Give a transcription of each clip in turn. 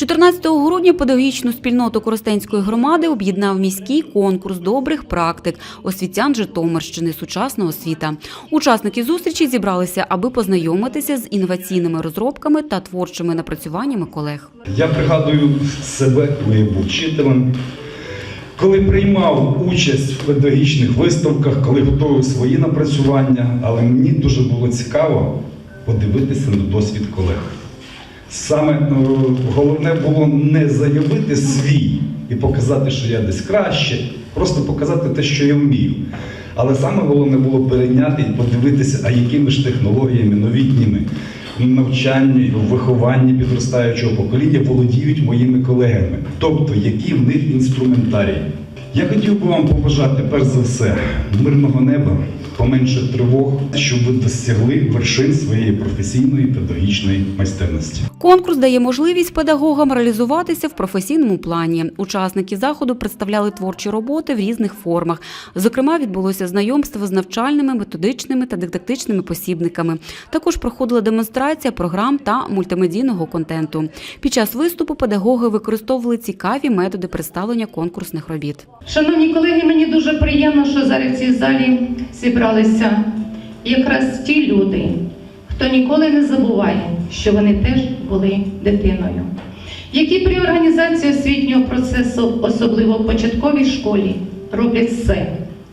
14 грудня педагогічну спільноту Коростенської громади об'єднав міський конкурс добрих практик освітян Житомирщини сучасна освіта. Учасники зустрічі зібралися, аби познайомитися з інноваційними розробками та творчими напрацюваннями колег. Я пригадую себе, коли я був вчителем, коли приймав участь в педагогічних виставках, коли готував свої напрацювання, але мені дуже було цікаво подивитися на досвід колег. Саме е, головне було не заявити свій і показати, що я десь краще, просто показати те, що я вмію. Але саме головне було перейняти і подивитися, а якими ж технологіями новітніми навчанні, вихованні підростаючого покоління володіють моїми колегами. Тобто, які в них інструментарії. Я хотів би вам побажати перш за все мирного неба, поменше тривог, щоб ви досягли вершин своєї професійної педагогічної майстерності. Конкурс дає можливість педагогам реалізуватися в професійному плані. Учасники заходу представляли творчі роботи в різних формах. Зокрема, відбулося знайомство з навчальними, методичними та дидактичними посібниками. Також проходила демонстрація програм та мультимедійного контенту. Під час виступу педагоги використовували цікаві методи представлення конкурсних робіт. Шановні колеги, мені дуже приємно, що зараз в цій залі зібралися якраз ті люди, хто ніколи не забуває, що вони теж були дитиною, які при організації освітнього процесу, особливо в початковій школі, роблять все,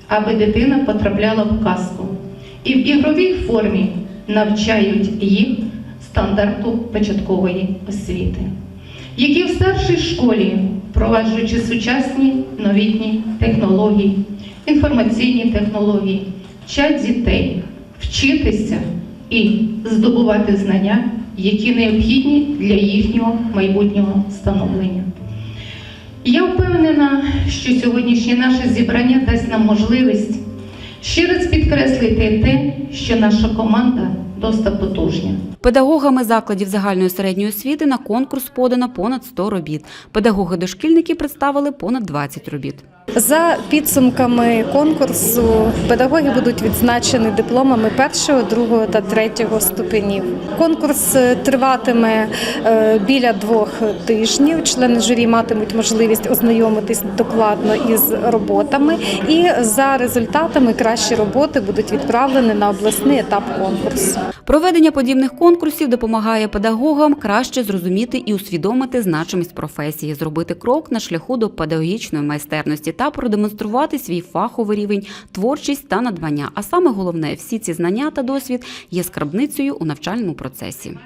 аби дитина потрапляла в казку. І в ігровій формі навчають їх стандарту початкової освіти які в старшій школі, впроваджуючи сучасні новітні технології, інформаційні технології, вчать дітей вчитися і здобувати знання, які необхідні для їхнього майбутнього становлення. Я впевнена, що сьогоднішнє наше зібрання дасть нам можливість ще раз підкреслити те, що наша команда досить потужня. Педагогами закладів загальної середньої освіти на конкурс подано понад 100 робіт. Педагоги-дошкільники представили понад 20 робіт. За підсумками конкурсу педагоги будуть відзначені дипломами першого, другого та третього ступенів. Конкурс е, триватиме е, біля двох тижнів. Члени журі матимуть можливість ознайомитись докладно із роботами, і за результатами кращі роботи будуть відправлені на обласний етап конкурсу. Проведення подібних конкурсів допомагає педагогам краще зрозуміти і усвідомити значимість професії, зробити крок на шляху до педагогічної майстерності та продемонструвати свій фаховий рівень, творчість та надбання. А саме головне, всі ці знання та досвід є скарбницею у навчальному процесі.